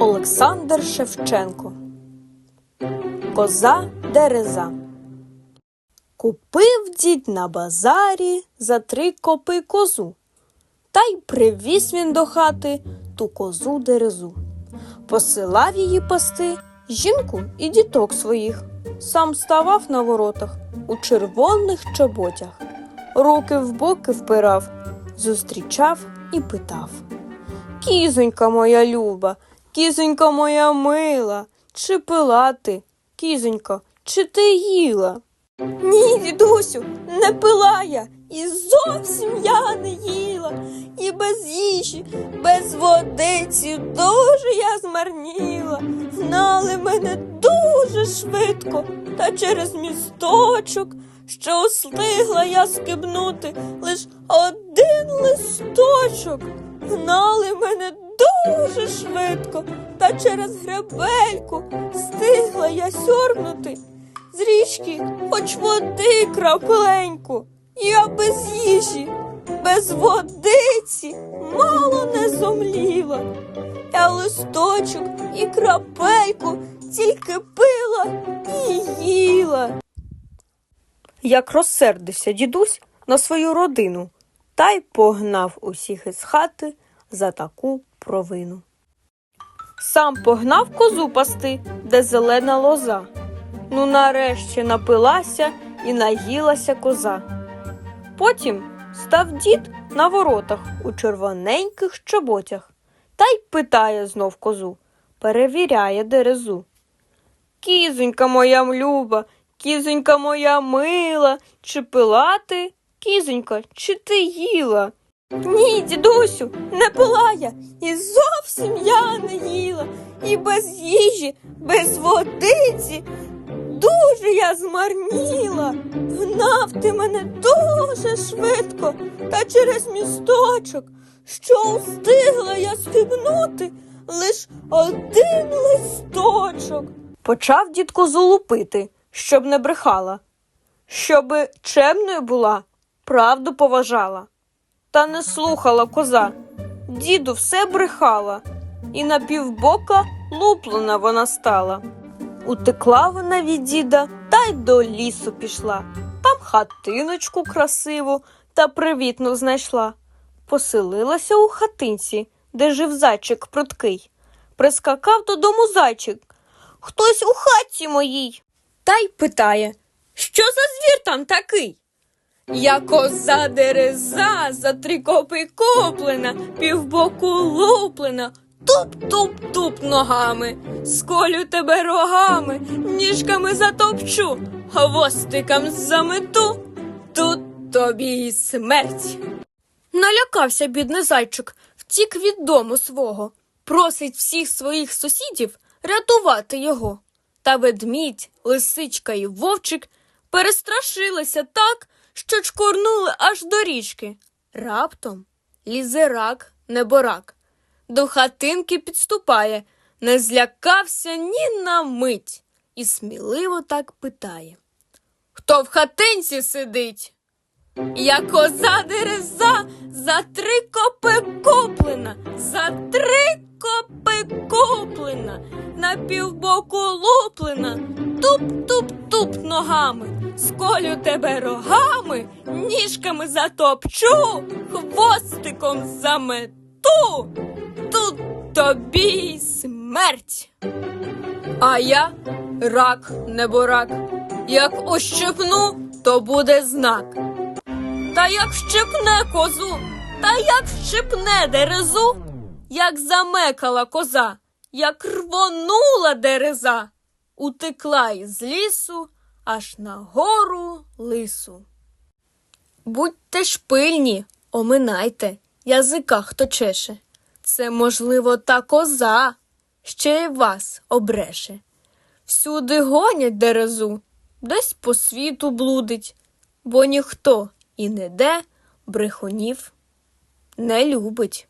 Олександр Шевченко Коза дереза Купив дід на базарі за три копи козу, та й привіз він до хати ту козу дерезу. Посилав її пасти жінку і діток своїх. Сам ставав на воротах у червоних чоботях, руки в боки впирав, зустрічав і питав. Кізонька моя люба, кізонька моя мила, чи пила ти, кізонька, чи ти їла? Ні, дідусю, не пила я, і зовсім я не їла, і без їжі, без водиці дуже я змарніла. Гнали мене дуже швидко, та через місточок, що устигла я скибнути лиш один листочок. Гнали мене дуже швидко, та через гребельку стигла я сьорбнути з річки хоч води крапленьку. Я без їжі, без водиці мало не зомліла. Я листочок і крапельку тільки пила і їла. Як розсердився дідусь на свою родину, та й погнав усіх із хати за таку провину. Сам погнав козу пасти, де зелена лоза. Ну, нарешті напилася і наїлася коза. Потім став дід на воротах у червоненьких чоботях та й питає знов козу, перевіряє дерезу. Кізонька моя люба, кізонька моя мила, чи пила ти, кізонька, чи ти їла? Ні, дідусю, не пила я, і зовсім я не їла, і без їжі, без водиці. Дуже я змарніла, гнав ти мене дуже швидко, та через місточок, що устигла я схибнути лиш один листочок. Почав дід козу щоб не брехала, щоби чемною була, правду поважала. Та не слухала коза. Діду все брехала, і на півбока луплена вона стала. Утекла вона від діда та й до лісу пішла. Там хатиночку красиву та привітну знайшла. Поселилася у хатинці, де жив зайчик пруткий. Прискакав додому зайчик. Хтось у хаті моїй. Та й питає, що за звір там такий? Я коза дереза, за три копи куплена, півбоку луплена, туп-туп-туп ногами, сколю тебе рогами, ніжками затопчу, хвостиком замету, тут тобі й смерть. Налякався бідний зайчик, втік від дому свого, просить всіх своїх сусідів рятувати його. Та ведмідь, лисичка і вовчик перестрашилися так, що чкурнули аж до річки. Раптом лізе рак неборак. До хатинки підступає, не злякався ні на мить і сміливо так питає. Хто в хатинці сидить? Я коза дереза за три копи куплена, за три копи куплена, на півбоку луплена, туп-туп-туп ногами, сколю тебе рогами, ніжками затопчу, хвостиком замету, тут тобі смерть. А я рак неборак, як ощепну, то буде знак. Та як щепне козу, та як щепне дерезу, як замекала коза, як рвонула дереза, утекла із лісу аж на гору лису. Будьте ж пильні, оминайте, язика хто чеше. Це, можливо, та коза ще й вас обреше. Всюди гонять дерезу, десь по світу блудить, бо ніхто і не де брехунів не любить.